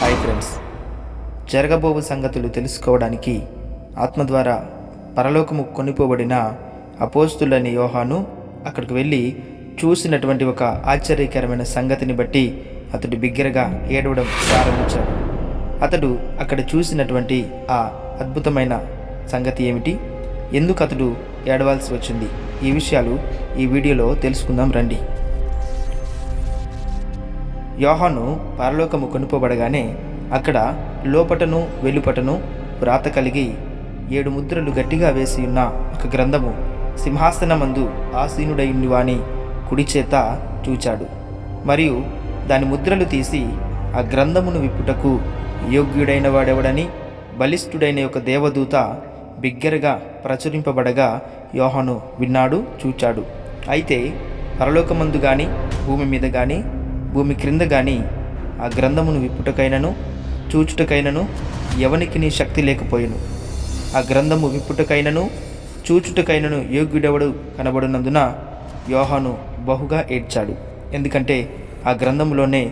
Hi friends. జరగబోవు సంగతులు తెలుసుకోవడానికి ఆత్మ ద్వారా పరలోకము కొనిపోబడిన అపోస్తులని యోహాను అక్కడికి వెళ్ళి చూసినటువంటి ఒక ఆశ్చర్యకరమైన సంగతిని బట్టి అతడు బిగ్గరగా ఏడవడం ప్రారంభించాడు. అతడు అక్కడ చూసినటువంటి ఆ అద్భుతమైన సంగతి ఏమిటి? ఎందుకు అతడు ఏడవాల్సి వచ్చింది? ఈ విషయాలు ఈ వీడియోలో తెలుసుకుందాం రండి. యోహాను పరలోకము కొనుపబడగానే అక్కడ లోపటను వెలుపటను వ్రాత కలిగి ఏడు ముద్రలు గట్టిగా వేసి ఉన్న ఒక గ్రంథము సింహాసనమందు ఆసీనుడై వాని కుడి చేత చూచాడు. మరియు దాని ముద్రలు తీసి ఆ గ్రంథమును విప్పుటకు యోగ్యుడైన వాడెవడని బలిష్ఠుడైన ఒక దేవదూత బిగ్గరగా ప్రచురింపబడగా యోహను విన్నాడు చూచాడు. అయితే పరలోకమందు కానీ భూమి మీద కానీ భూమి క్రింద గాని ఆ గ్రంథమును విప్పుటకైనను చూచుటకైనను ఎవనికి నీ శక్తి లేకపోయెను. ఆ గ్రంథము విప్పుటకైనను చూచుటకైనను యోగ్యుడెవడు కనబడినందున యోహాను బహుగా ఏడ్చాడు. ఎందుకంటే ఆ గ్రంథంలోనే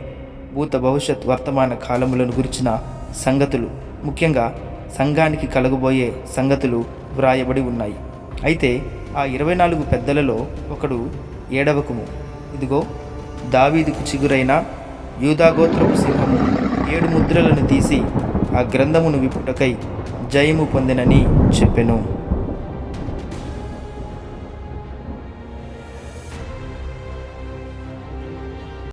భూత భవిష్యత్ వర్తమాన కాలములను గురించిన సంగతులు ముఖ్యంగా సంఘానికి కలగబోయే సంగతులు వ్రాయబడి ఉన్నాయి. అయితే ఆ ఇరవై నాలుగు పెద్దలలో ఒకడు ఏడవకుము. ఇదిగో దావీదుకు చిగురైన యూదాగోత్రపు సింహము ఏడు ముద్రలను తీసి ఆ గ్రంథమును విప్పుటకై జయము పొందినని చెప్పెను.